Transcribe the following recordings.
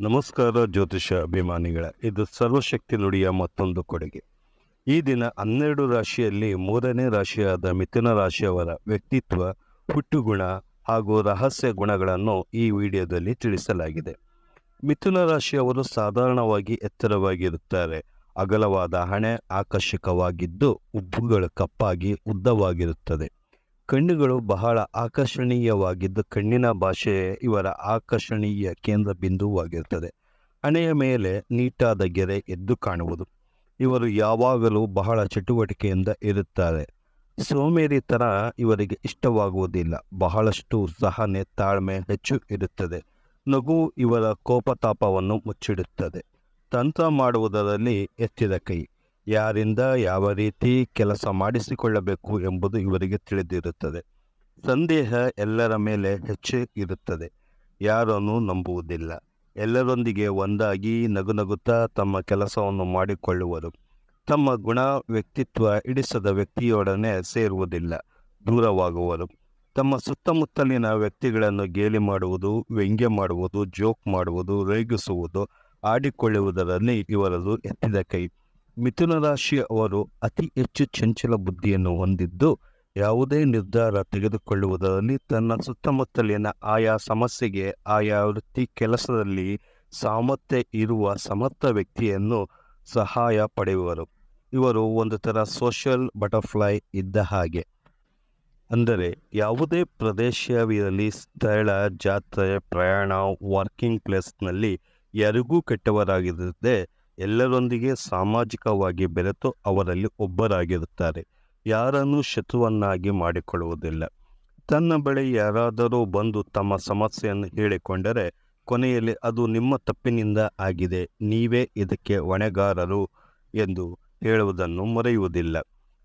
ನಮಸ್ಕಾರ ಜ್ಯೋತಿಷ ಅಭಿಮಾನಿಗಳ, ಇದು ಸರ್ವಶಕ್ತಿ ನುಡಿಯ ಮತ್ತೊಂದು ಕೊಡುಗೆ. ಈ ದಿನ ಹನ್ನೆರಡು ರಾಶಿಯಲ್ಲಿ ಮೂರನೇ ರಾಶಿಯಾದ ಮಿಥುನ ರಾಶಿಯವರ ವ್ಯಕ್ತಿತ್ವ, ಹುಟ್ಟುಗುಣ ಹಾಗೂ ರಹಸ್ಯ ಗುಣಗಳನ್ನು ಈ ವಿಡಿಯೋದಲ್ಲಿ ತಿಳಿಸಲಾಗಿದೆ. ಮಿಥುನ ರಾಶಿಯವರು ಸಾಧಾರಣವಾಗಿ ಎತ್ತರವಾಗಿರುತ್ತಾರೆ. ಅಗಲವಾದ ಹಣೆ ಆಕರ್ಷಕವಾಗಿದ್ದು, ಉಬ್ಬುಗಳು ಕಪ್ಪಾಗಿ ಉದ್ದವಾಗಿರುತ್ತದೆ. ಕಣ್ಣುಗಳು ಬಹಳ ಆಕರ್ಷಣೀಯವಾಗಿದ್ದು ಕಣ್ಣಿನ ಭಾಷೆ ಇವರ ಆಕರ್ಷಣೀಯ ಕೇಂದ್ರ ಬಿಂದುವಾಗಿರುತ್ತದೆ. ಹಣೆಯ ಮೇಲೆ ನೀಟಾದ ಗೆರೆ ಎದ್ದು ಕಾಣುವುದು. ಇವರು ಯಾವಾಗಲೂ ಬಹಳ ಚಟುವಟಿಕೆಯಿಂದ ಇರುತ್ತಾರೆ. ಸೋಮೇರಿ ಥರ ಇವರಿಗೆ ಇಷ್ಟವಾಗುವುದಿಲ್ಲ. ಬಹಳಷ್ಟು ಸಹನೆ, ತಾಳ್ಮೆ ಹೆಚ್ಚು ಇರುತ್ತದೆ. ನಗು ಇವರ ಕೋಪತಾಪವನ್ನು ಮುಚ್ಚಿಡುತ್ತದೆ. ತಂತ್ರ ಮಾಡುವುದರಲ್ಲಿ ಎತ್ತಿದ ಕೈ. ಯಾರಿಂದ ಯಾವ ರೀತಿ ಕೆಲಸ ಮಾಡಿಸಿಕೊಳ್ಳಬೇಕು ಎಂಬುದು ಇವರಿಗೆ ತಿಳಿದಿರುತ್ತದೆ. ಸಂದೇಹ ಎಲ್ಲರ ಮೇಲೆ ಹೆಚ್ಚು ಇರುತ್ತದೆ. ಯಾರನ್ನು ನಂಬುವುದಿಲ್ಲ. ಎಲ್ಲರೊಂದಿಗೆ ಒಂದಾಗಿ ನಗುನಗುತ್ತಾ ತಮ್ಮ ಕೆಲಸವನ್ನು ಮಾಡಿಕೊಳ್ಳುವರು. ತಮ್ಮ ಗುಣ ವ್ಯಕ್ತಿತ್ವ ಇಡಿಸದ ವ್ಯಕ್ತಿಯೊಡನೆ ಸೇರುವುದಿಲ್ಲ. ದೂರವಾಗುವರು. ತಮ್ಮ ಸುತ್ತಮುತ್ತಲಿನ ವ್ಯಕ್ತಿಗಳನ್ನು ಗೇಲಿ ಮಾಡುವುದು, ವ್ಯಂಗ್ಯ ಮಾಡುವುದು, ಜೋಕ್ ಮಾಡುವುದು, ರೇಗಿಸುವುದು, ಆಡಿಕೊಳ್ಳುವುದರಲ್ಲಿ ಇವರದು ಎತ್ತಿದ ಕೈ. ಮಿಥುನ ರಾಶಿ ಅವರು ಅತಿ ಹೆಚ್ಚು ಚಂಚಲ ಬುದ್ಧಿಯನ್ನು ಹೊಂದಿದ್ದು, ಯಾವುದೇ ನಿರ್ಧಾರ ತೆಗೆದುಕೊಳ್ಳುವುದರಲ್ಲಿ ತನ್ನ ಸುತ್ತಮುತ್ತಲಿನ ಆಯಾ ಸಮಸ್ಯೆಗೆ, ಆಯಾ ವೃತ್ತಿ ಕೆಲಸದಲ್ಲಿ ಸಾಮರ್ಥ್ಯ ಇರುವ ಸಮರ್ಥ ವ್ಯಕ್ತಿಯನ್ನು ಸಹಾಯ ಪಡೆಯುವರು. ಇವರು ಒಂದು ಥರ ಸೋಷಿಯಲ್ ಬಟರ್ಫ್ಲೈ ಇದ್ದ ಹಾಗೆ. ಅಂದರೆ ಯಾವುದೇ ಪ್ರದೇಶವಿರಲಿ, ಸ್ಥಳ, ಜಾತ್ರೆ, ಪ್ರಯಾಣ, ವರ್ಕಿಂಗ್ ಪ್ಲೇಸ್ನಲ್ಲಿ ಯಾರಿಗೂ ಕೆಟ್ಟವರಾಗಿರದೆ ಎಲ್ಲರೊಂದಿಗೆ ಸಾಮಾಜಿಕವಾಗಿ ಬೆರೆತು ಅವರಲ್ಲಿ ಒಬ್ಬರಾಗಿರುತ್ತಾರೆ. ಯಾರನ್ನು ಶತ್ರುವನ್ನಾಗಿ ಮಾಡಿಕೊಳ್ಳುವುದಿಲ್ಲ. ತನ್ನ ಬಳಿ ಯಾರಾದರೂ ಬಂದು ತಮ್ಮ ಸಮಸ್ಯೆಯನ್ನು ಹೇಳಿಕೊಂಡರೆ ಕೊನೆಯಲ್ಲಿ ಅದು ನಿಮ್ಮ ತಪ್ಪಿನಿಂದ ಆಗಿದೆ. ನೀವೇ ಇದಕ್ಕೆ ಹೊಣೆಗಾರರು ಎಂದು ಹೇಳುವುದನ್ನು ಮರೆಯುವುದಿಲ್ಲ.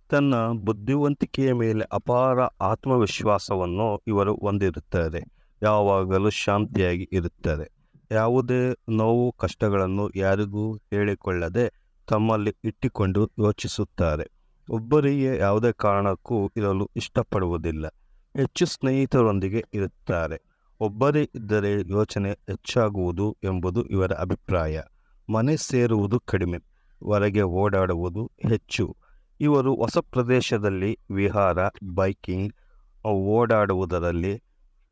ತನ್ನ ಬುದ್ಧಿವಂತಿಕೆಯ ಮೇಲೆ ಅಪಾರ ಆತ್ಮವಿಶ್ವಾಸವನ್ನು ಇವರು ಹೊಂದಿರುತ್ತಾರೆ. ಯಾವಾಗಲೂ ಶಾಂತಿಯಾಗಿ ಇರುತ್ತಾರೆ. ಯಾವುದೇ ನೋವು ಕಷ್ಟಗಳನ್ನು ಯಾರಿಗೂ ಹೇಳಿಕೊಳ್ಳದೆ ತಮ್ಮಲ್ಲಿ ಇಟ್ಟುಕೊಂಡು ಯೋಚಿಸುತ್ತಾರೆ. ಒಬ್ಬರಿಗೆ ಯಾವುದೇ ಕಾರಣಕ್ಕೂ ಇರಲು ಇಷ್ಟಪಡುವುದಿಲ್ಲ. ಹೆಚ್ಚು ಸ್ನೇಹಿತರೊಂದಿಗೆ ಇರುತ್ತಾರೆ. ಒಬ್ಬರೇ ಇದ್ದರೆ ಯೋಚನೆ ಹೆಚ್ಚಾಗುವುದು ಎಂಬುದು ಇವರ ಅಭಿಪ್ರಾಯ. ಮನೆ ಸೇರುವುದು ಕಡಿಮೆ. ಹೊರಗೆ ಓಡಾಡುವುದು ಹೆಚ್ಚು. ಇವರು ಹೊಸ ಪ್ರದೇಶದಲ್ಲಿ ವಿಹಾರ, ಬೈಕಿಂಗ್, ಓಡಾಡುವುದರಲ್ಲಿ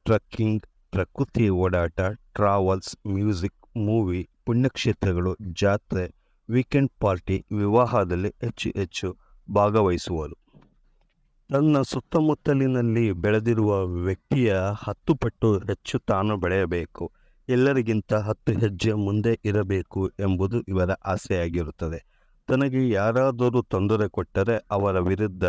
ಟ್ರಕ್ಕಿಂಗ್, ಪ್ರಕೃತಿ ಓಡಾಟ ಟ್ರಾವೆಲ್ಸ್ ಮ್ಯೂಸಿಕ್ ಮೂವಿ ಪುಣ್ಯಕ್ಷೇತ್ರಗಳು, ಜಾತ್ರೆ ವೀಕೆಂಡ್ ಪಾರ್ಟಿ ವಿವಾಹದಲ್ಲಿ ಹೆಚ್ಚು ಹೆಚ್ಚು ಭಾಗವಹಿಸುವರು. ತನ್ನ ಸುತ್ತಮುತ್ತಲಿನಲ್ಲಿ ಬೆಳೆದಿರುವ ವ್ಯಕ್ತಿಯ ಹತ್ತು ಪಟ್ಟು ಹೆಚ್ಚು ತಾನು ಬೆಳೆಯಬೇಕು, ಎಲ್ಲರಿಗಿಂತ ಹತ್ತು ಹೆಜ್ಜೆ ಮುಂದೆ ಇರಬೇಕು ಎಂಬುದು ಇವರ ಆಸೆಯಾಗಿರುತ್ತದೆ. ತನಗೆ ಯಾರಾದರೂ ತೊಂದರೆ ಕೊಟ್ಟರೆ ಅವರ ವಿರುದ್ಧ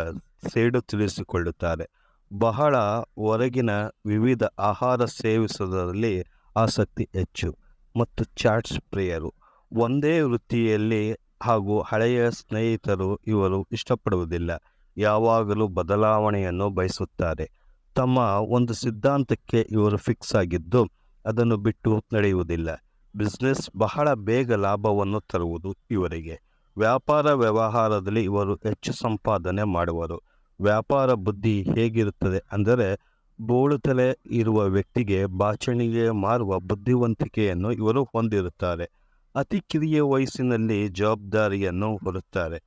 ಸೇಡು ತಿಳಿಸಿಕೊಳ್ಳುತ್ತಾರೆ. ಬಹಳ ಹೊರಗಿನ ವಿವಿಧ ಆಹಾರ ಸೇವಿಸುವುದರಲ್ಲಿ ಆಸಕ್ತಿ ಹೆಚ್ಚು ಮತ್ತು ಚಾಟ್ಸ್ ಪ್ರಿಯರು. ಒಂದೇ ವೃತ್ತಿಯಲ್ಲಿ ಹಾಗೂ ಹಳೆಯ ಸ್ನೇಹಿತರು ಇವರು ಇಷ್ಟಪಡುವುದಿಲ್ಲ. ಯಾವಾಗಲೂ ಬದಲಾವಣೆಯನ್ನು ಬಯಸುತ್ತಾರೆ. ತಮ್ಮ ಒಂದು ಸಿದ್ಧಾಂತಕ್ಕೆ ಇವರು ಫಿಕ್ಸ್ ಆಗಿದ್ದು, ಅದನ್ನು ಬಿಟ್ಟು ನಡೆಯುವುದಿಲ್ಲ. ಬಿಸ್ನೆಸ್ ಬಹಳ ಬೇಗ ಲಾಭವನ್ನು ತರುವುದು ಇವರಿಗೆ. ವ್ಯಾಪಾರ ವ್ಯವಹಾರದಲ್ಲಿ ಇವರು ಹೆಚ್ಚು ಸಂಪಾದನೆ ಮಾಡುವರು. ವ್ಯಾಪಾರ ಬುದ್ಧಿ ಹೇಗಿರುತ್ತದೆ ಅಂದರೆ ಬೋಳುತ್ತಲೇ ಇರುವ ವ್ಯಕ್ತಿಗೆ ಬಾಚಣಿಗೆ ಮಾರುವ ಬುದ್ಧಿವಂತಿಕೆಯನ್ನು ಇವರು ಹೊಂದಿರುತ್ತಾರೆ. ಅತಿ ಕಿರಿಯ ವಯಸ್ಸಿನಲ್ಲಿ ಜವಾಬ್ದಾರಿಯನ್ನು ಹೊರುತ್ತಾರೆ.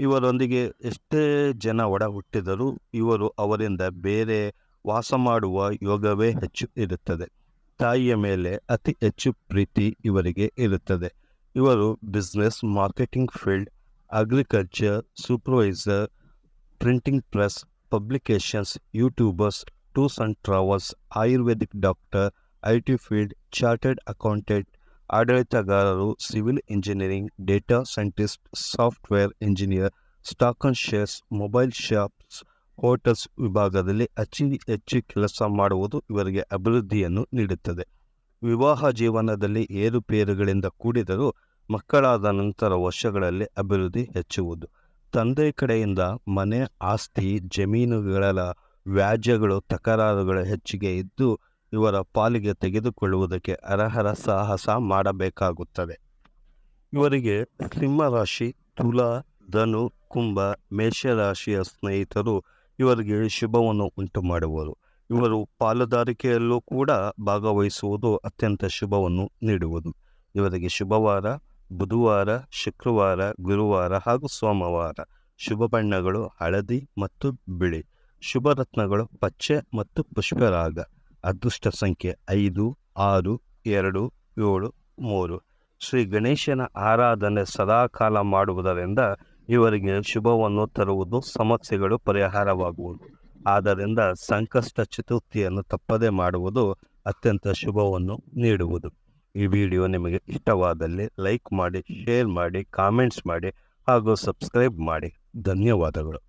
ಇವರೊಂದಿಗೆ ಎಷ್ಟೇ ಜನ ಒಡ ಹುಟ್ಟಿದರೂ ಇವರು ಅವರಿಂದ ಬೇರೆ ವಾಸ ಮಾಡುವ ಯೋಗವೇ ಹೆಚ್ಚು ಇರುತ್ತದೆ. ತಾಯಿಯ ಮೇಲೆ ಅತಿ ಹೆಚ್ಚು ಪ್ರೀತಿ ಇವರಿಗೆ ಇರುತ್ತದೆ. ಇವರು business, marketing field, agriculture, supervisor, printing press publications YouTubers tours and travels ayurvedic doctor I T field chartered accountant ಆಡಳಿತಗಾರರು civil engineering data scientist software engineer stock and shares mobile shops hotels ವಿಭಾಗದಲ್ಲಿ ಅತಿ ಹೆಚ್ಚು ಕೆಲಸ ಮಾಡುವುದು ಇವರಿಗೆ ಅಭಿವೃದ್ಧಿಯನ್ನು ನೀಡುತ್ತದೆ. ವಿವಾಹ ಜೀವನದಲ್ಲಿ ಏರುಪೇರುಗಳಿಂದ ಕೂಡಿದರೂ ಮಕ್ಕಳಾದ ನಂತರ ವರ್ಷಗಳಲ್ಲಿ ಅಭಿವೃದ್ಧಿ ಹೆಚ್ಚುವುದು. ತಂದೆ ಕಡೆಯಿಂದ ಮನೆ, ಆಸ್ತಿ, ಜಮೀನುಗಳ ವ್ಯಾಜ್ಯಗಳು, ತಕರಾರುಗಳು ಹೆಚ್ಚಿಗೆ ಇದ್ದು ಇವರ ಪಾಲಿಗೆ ತೆಗೆದುಕೊಳ್ಳುವುದಕ್ಕೆ ಅರ್ಹರ ಸಾಹಸ ಮಾಡಬೇಕಾಗುತ್ತದೆ. ಇವರಿಗೆ ಸಿಂಹರಾಶಿ ತುಲಾ, ಧನು, ಕುಂಭ, ಮೇಷರಾಶಿಯ ಸ್ನೇಹಿತರು ಇವರಿಗೆ ಶುಭವನ್ನು ಉಂಟು ಮಾಡುವರು ಇವರು ಪಾಲುದಾರಿಕೆಯಲ್ಲೂ ಕೂಡ ಭಾಗವಹಿಸುವುದು ಅತ್ಯಂತ ಶುಭವನ್ನು ನೀಡುವುದು. ಇವರಿಗೆ ಶುಭವಾರ, ಬುಧವಾರ, ಶುಕ್ರವಾರ, ಗುರುವಾರ ಹಾಗೂ ಸೋಮವಾರ. ಶುಭ ಬಣ್ಣಗಳು ಹಳದಿ ಮತ್ತು ಬಿಳಿ. ಶುಭ ರತ್ನಗಳು ಪಚ್ಚೆ ಮತ್ತು ಪುಷ್ಪರಾಗ ಅದೃಷ್ಟ ಸಂಖ್ಯೆ ಐದು, ಆರು, ಎರಡು, ಏಳು, ಮೂರು. ಶ್ರೀ ಗಣೇಶನ ಆರಾಧನೆ ಸದಾಕಾಲ ಮಾಡುವುದರಿಂದ ಇವರಿಗೆ ಶುಭವನ್ನು ತರುವುದು ಸಮಸ್ಯೆಗಳು ಪರಿಹಾರವಾಗುವುದು. ಆದ್ದರಿಂದ ಸಂಕಷ್ಟ ಚತುರ್ಥಿಯನ್ನು ತಪ್ಪದೇ ಮಾಡುವುದು ಅತ್ಯಂತ ಶುಭವನ್ನು ನೀಡುವುದು. ಈ ವಿಡಿಯೋ ನಿಮಗೆ ಇಷ್ಟವಾದಲ್ಲಿ ಲೈಕ್ ಮಾಡಿ, ಶೇರ್ ಮಾಡಿ, ಕಾಮೆಂಟ್ಸ್ ಮಾಡಿ ಹಾಗೂ ಸಬ್ಸ್ಕ್ರೈಬ್ ಮಾಡಿ. ಧನ್ಯವಾದಗಳು.